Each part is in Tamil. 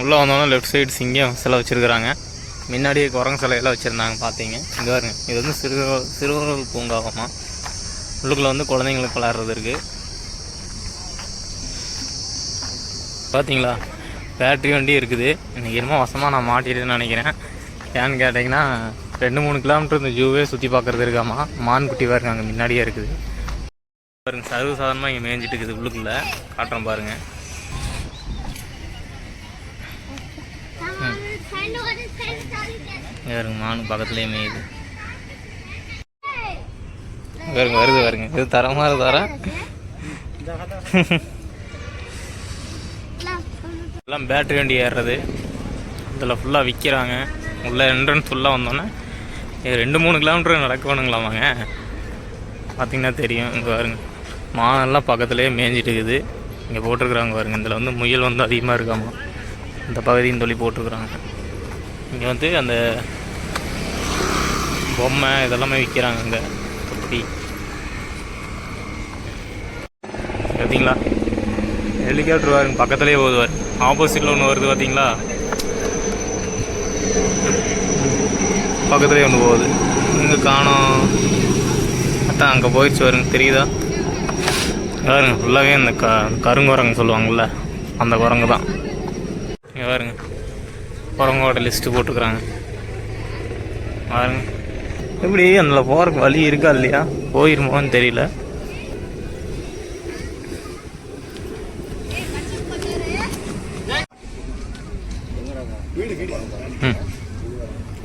உள்ளே வந்தோன்னா லெஃப்ட் சைடு சிங்கம் சிலை வச்சுருக்குறாங்க. முன்னாடியே குரங்கு சிலையெல்லாம் வச்சுருந்தாங்க பார்த்தீங்க இங்கே பாருங்க. இது வந்து சிறுவர் சிறுவர்கள் பூங்காவமா உள்ளுக்குள்ளே வந்து குழந்தைங்களுக்கு விளாட்றது இருக்குது பார்த்தீங்களா பேட்ரி வண்டி இருக்குது. இன்றைக்கி என்னமோ வசமாக நான் மாட்டிட்டேன்னு நினைக்கிறேன். ஏன்னு கேட்டிங்கன்னா ரெண்டு மூணு கிலோமீட்டர் இந்த ஜூவே சுற்றி பார்க்குறது இருக்காமா மான் குட்டி பாருங்க அங்கே முன்னாடியே இருக்குது. பாருங்க சர்வ சாதாரணமாக இங்கே மேய்ஞ்சிட்டு இருக்குது உள்ளுக்குள்ளே. காட்டுறோம் பாருங்கள் பாருங்க மானு பக்கத்துலேயே மேயுது. பாருங்க வருது பாருங்க. இது தரமாக இருக்கு தர. எல்லாம் பேட்டரி வண்டி ஏறுறது. இதில் ஃபுல்லாக விற்கிறாங்க உள்ள என்ட்ரன்ஸ் ஃபுல்லாக வந்தோன்னே ரெண்டு மூணு கிலோமீட்டர் நடக்கணுங்களாமாங்க. பார்த்தீங்கன்னா தெரியும். இங்கே பாருங்க. மானெல்லாம் பக்கத்துலேயே மேய்ஞ்சிட்டு இருக்குது. இங்கே போட்டிருக்குறாங்க பாருங்க. இதில் வந்து முயல் வந்து அதிகமாக இருக்காமா. இந்த பகுதின்னு சொல்லி போட்டிருக்குறாங்க. இங்கே வந்து அந்த பொம்மை இதெல்லாமே விற்கிறாங்க இங்கே தொப்பி. பார்த்தீங்களா ஹெலிகாப்டர் வாருங்க பக்கத்துலேயே போகுது ஆப்போசிட்டில் ஒன்று வருது பார்த்தீங்களா பக்கத்துலேயே ஒன்று போகுது. இங்கே காணோம். அதான் அங்கே போயிடுச்சு வருங்க தெரியுதா? பாருங்க ஃபுல்லாகவே இந்த க கருங்குரங்கு சொல்லுவாங்கள்ல அந்த குரங்கு தான் இங்கே பாருங்க. குரங்கோட லிஸ்ட்டு போட்டுக்கிறாங்க. பாருங்க. எப்படி அதில் போகிறக்கு வழி இருக்கா இல்லையா? போயிருமோன்னு தெரியல.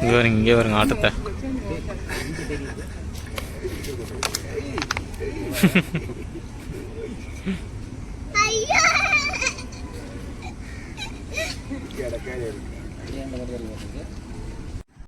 இங்கே வருங்க இங்கே வருங்க ஆட்டத்தை. ஏன் இந்த மாதிரி